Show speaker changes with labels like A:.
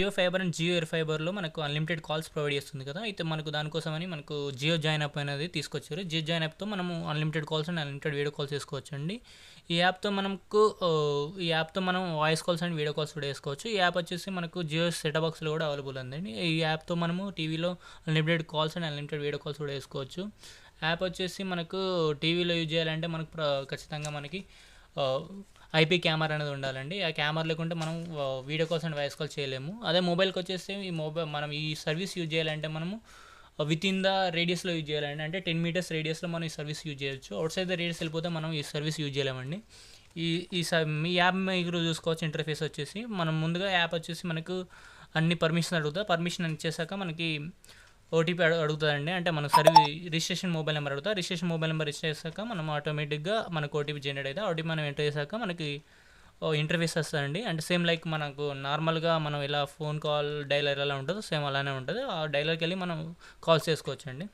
A: Jio fiber and Jio air ఫైబర్లో మనకు unlimited calls provide చేస్తుంది కదా. అయితే మనకు దానికోసమని మనకు జియో జాయిన్ అప్ అనేది తీసుకొచ్చారు. జియో జాయిన్ యాప్తో మనము unlimited calls and unlimited video calls చేసుకోవచ్చు అండి ఈ యాప్తో మనకు ఈ యాప్తో మనం voice calls and video calls కూడా వేసుకోవచ్చు ఈ యాప్ వచ్చేసి మనకు జియో సెట్ బాక్స్లో కూడా అవైలబుల్ ఉందండి. ఈ యాప్తో మనము టీవీలో unlimited calls and unlimited video calls కూడా వేసుకోవచ్చు యాప్ వచ్చేసి మనకు టీవీలో యూజ్ చేయాలంటే మనకు ప్ర- ఖచ్చితంగా మనకి ఐపీ కెమెరా అనేది ఉండాలండి. ఆ కెమెరా లేకుంటే మనం video calls and voice call చేయలేము. అదే మొబైల్కి వచ్చేసి ఈ మొబైల్ మనం ఈ సర్వీస్ యూజ్ చేయాలంటే మనము విత్ ఇన్ ద రేడియస్లో యూజ్ చేయాలండి. అంటే టెన్ మీటర్స్ రేడియస్లో మనం ఈ సర్వీస్ యూజ్ చేయొచ్చు. అవుట్ సైడ్ ద రేడియస్ వెళ్ళిపోతే మనం ఈ సర్వీస్ యూజ్ చేయలేమండి. ఈ ఈ స- మీ యాప్ మీరు చూసుకోవచ్చు. ఇంటర్ఫేస్ వచ్చేసి. మనం ముందుగా యాప్ వచ్చేసి మనకు అన్ని పర్మిషన్ అడుగుతా. పర్మిషన్ ఇచ్చేసాక మనకి ఓటీపీ అడుగుతుందండి అంటే మన సర్వీ రిజిస్ట్రేషన్ మొబైల్ నెంబర్ అడుగుతా. రిజిస్ట్రేషన్ మొబైల్ నెంబర్ ఇచ్చేసాక చేశాక మనం ఆటోమేటిక్గా మనకు ఓటీపీ జనరేట్ అయితే ఓటీపీ మనం ఎంటర్ చేశాక మనకి ఇంటర్ఫేస్ వస్తుందండి. అంటే సేమ్ లైక్ మనకు నార్మల్గా మనం ఇలా ఫోన్ కాల్ డైలర్ ఎలా ఉంటుందో సేమ్ అలానే ఉంటుంది. ఆ డైలర్కి వెళ్ళి మనం కాల్స్ చేసుకోవచ్చండి.